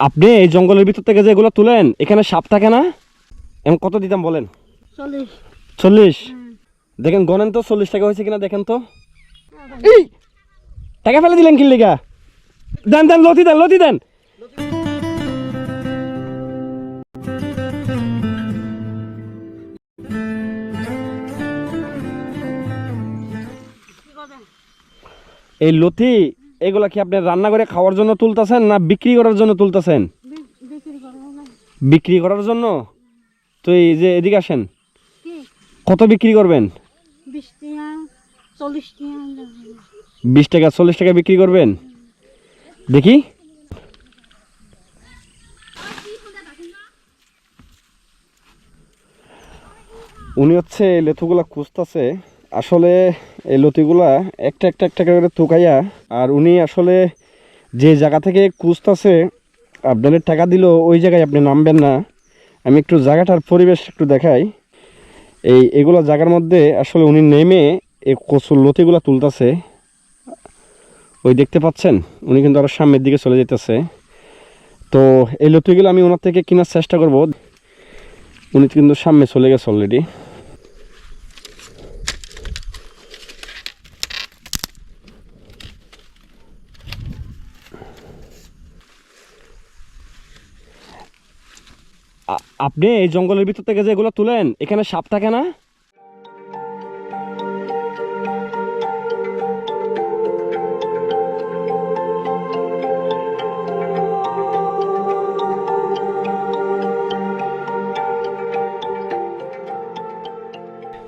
আপনি এই জঙ্গলের ভিতর থেকে যে এগুলো তুলেন এখানে সাপ থাকে না? এখন কত দিতাম বলেন? চল্লিশ। দেখেন গনেন তো চল্লিশ টাকা হয়েছে কিনা দেখেন তো। টাকা ফেলে দিলেন কিনলিগা দেন দেন লতি দেন লতি দেন। এই লতি এগুলা কি আপনি রান্না করে খাওয়ার জন্য তুলতেছেন না বিক্রি করার জন্য তুলতেছেন? বিক্রি করার জন্য? তো এই যে এদিকে আসেন। কত বিক্রি করবেন? বিশ টাকা চল্লিশ টাকা বিক্রি করবেন? দেখি। উনি হচ্ছে লেথুগুলা খুঁজতেছে। আসলে এই লতিগুলা একটা একটা একটা করে তুকাইয়া আর উনি আসলে যে জায়গা থেকে খুঁজতেছে, আপনাদের টাকা দিল ওই জায়গায় আপনি নামবেন না। আমি একটু জায়গাটার পরিবেশ একটু দেখাই। এই, এগুলো জায়গার মধ্যে আসলে উনি নেমে এই কচুর লতিগুলা তুলতেছে। ওই দেখতে পাচ্ছেন? উনি কিন্তু আরও সামনের দিকে চলে যেতেছে তো এই লতিগুলো আমি ওনার থেকে কেনার চেষ্টা করব। উনি কিন্তু সামনে চলে গেছে অলরেডি আপনি এই জঙ্গলের ভিতর থেকে যে এগুলো তুলেন এখানে সাপ থাকে না?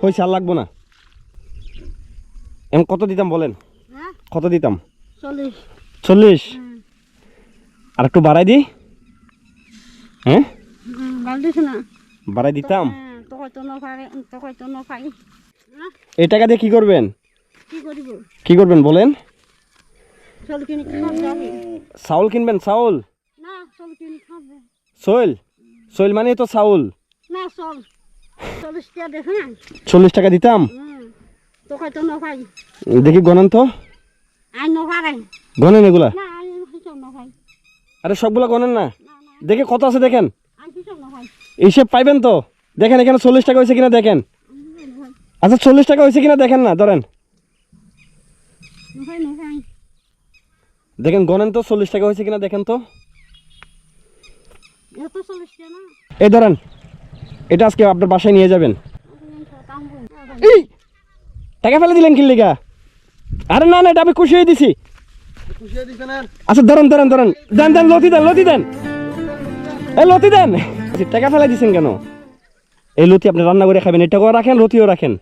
হয়েছে আর লাগবো না। এমন কত দিতাম বলেন? হ্যাঁ? কত দিতাম? চল্লিশ। চল্লিশ? আর একটু বাড়াই দিই। হ্যাঁ? না? বাড়াই দিতাম? হ্যাঁ এই টাকা দিয়ে কি করবেন? কি করবেন বলেন? চাউল কিনবেন চাউল? সইল সইল মানে তো চাউল। চল্লিশ টাকা দিতাম? দেখি গণেন তো। গণেন এগুলা? আরে সবগুলা গণেন না। দেখে কত আছে দেখেন? হিসেব পাইবেন তো? দেখেন এখানে চল্লিশ টাকা হয়েছে কিনা দেখেন। আচ্ছা চল্লিশ টাকা হয়েছে কিনা দেখেন না ধরেন। দেখেন গণেন তো চল্লিশ টাকা হয়েছে কিনা দেখেন তো। এই ধরেন এটা আজকে আপনার বাসায় নিয়ে যাবেন। এই টাকা ফেলে দিলেন কিনলিগা আরে না না এটা আমি খুশি হয়ে দিছি। আচ্ছা ধরেন ধরেন ধরেন। দেন দেন লতি দেন লতি দেন। লতি দেন। টাকা ফেলাই দিছেন কেন? এই লতি আপনি রান্না করে খাবেন এটাকেও রাখেন, লতিও রাখেন।